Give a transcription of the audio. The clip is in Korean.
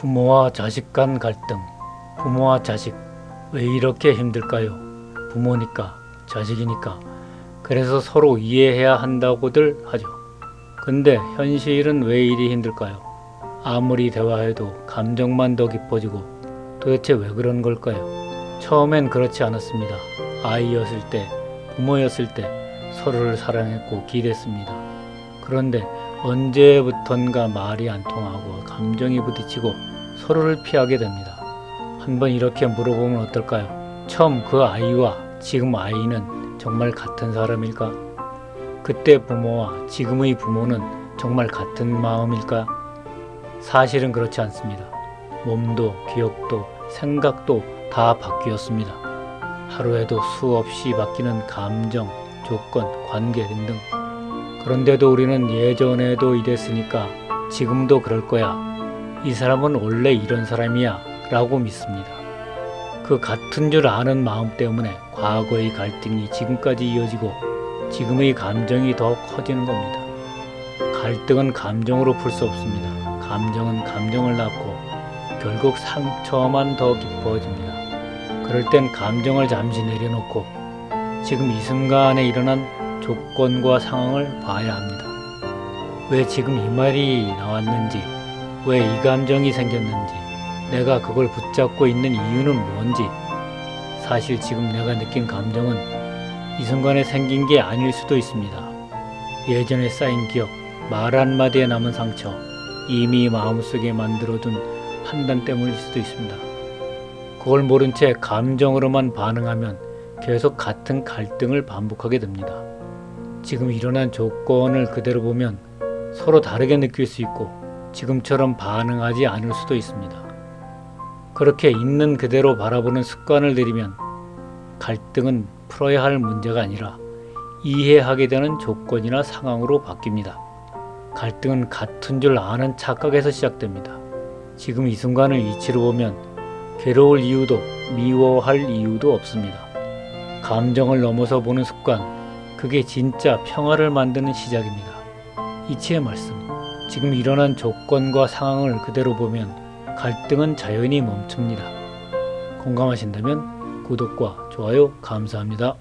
부모와 자식 간 갈등. 부모와 자식. 왜 이렇게 힘들까요? 부모니까, 자식이니까. 그래서 서로 이해해야 한다고들 하죠. 근데 현실은 왜 이리 힘들까요? 아무리 대화해도 감정만 더 깊어지고 도대체 왜 그런 걸까요? 처음엔 그렇지 않았습니다. 아이였을 때, 부모였을 때 서로를 사랑했고 기댔습니다. 그런데 언제부턴가 말이 안 통하고 감정이 부딪히고 서로를 피하게 됩니다. 한번 이렇게 물어보면 어떨까요? 처음 그 아이와 지금 아이는 정말 같은 사람일까? 그때 부모와 지금의 부모는 정말 같은 마음일까? 사실은 그렇지 않습니다. 몸도 기억도 생각도 다 바뀌었습니다. 하루에도 수없이 바뀌는 감정, 조건, 관계 등등. 그런데도 우리는 예전에도 이랬으니까 지금도 그럴 거야. 이 사람은 원래 이런 사람이야. 라고 믿습니다. 그 같은 줄 아는 마음 때문에 과거의 갈등이 지금까지 이어지고 지금의 감정이 더 커지는 겁니다. 갈등은 감정으로 풀 수 없습니다. 감정은 감정을 낳고 결국 상처만 더 깊어집니다. 그럴 땐 감정을 잠시 내려놓고 지금 이 순간에 일어난 조건과 상황을 봐야 합니다. 왜 지금 이 말이 나왔는지, 왜 이 감정이 생겼는지, 내가 그걸 붙잡고 있는 이유는 뭔지, 사실 지금 내가 느낀 감정은 이 순간에 생긴 게 아닐 수도 있습니다. 예전에 쌓인 기억, 말 한마디에 남은 상처, 이미 마음속에 만들어둔 판단 때문일 수도 있습니다. 그걸 모른 채 감정으로만 반응하면 계속 같은 갈등을 반복하게 됩니다. 지금 일어난 조건을 그대로 보면 서로 다르게 느낄 수 있고 지금처럼 반응하지 않을 수도 있습니다. 그렇게 있는 그대로 바라보는 습관을 들이면 갈등은 풀어야 할 문제가 아니라 이해하게 되는 조건이나 상황으로 바뀝니다. 갈등은 같은 줄 아는 착각에서 시작됩니다. 지금 이 순간을 이치로 보면 괴로울 이유도 미워할 이유도 없습니다. 감정을 넘어서 보는 습관, 그게 진짜 평화를 만드는 시작입니다. 이치의 말씀, 지금 일어난 조건과 상황을 그대로 보면 갈등은 자연히 멈춥니다. 공감하신다면 구독과 좋아요 감사합니다.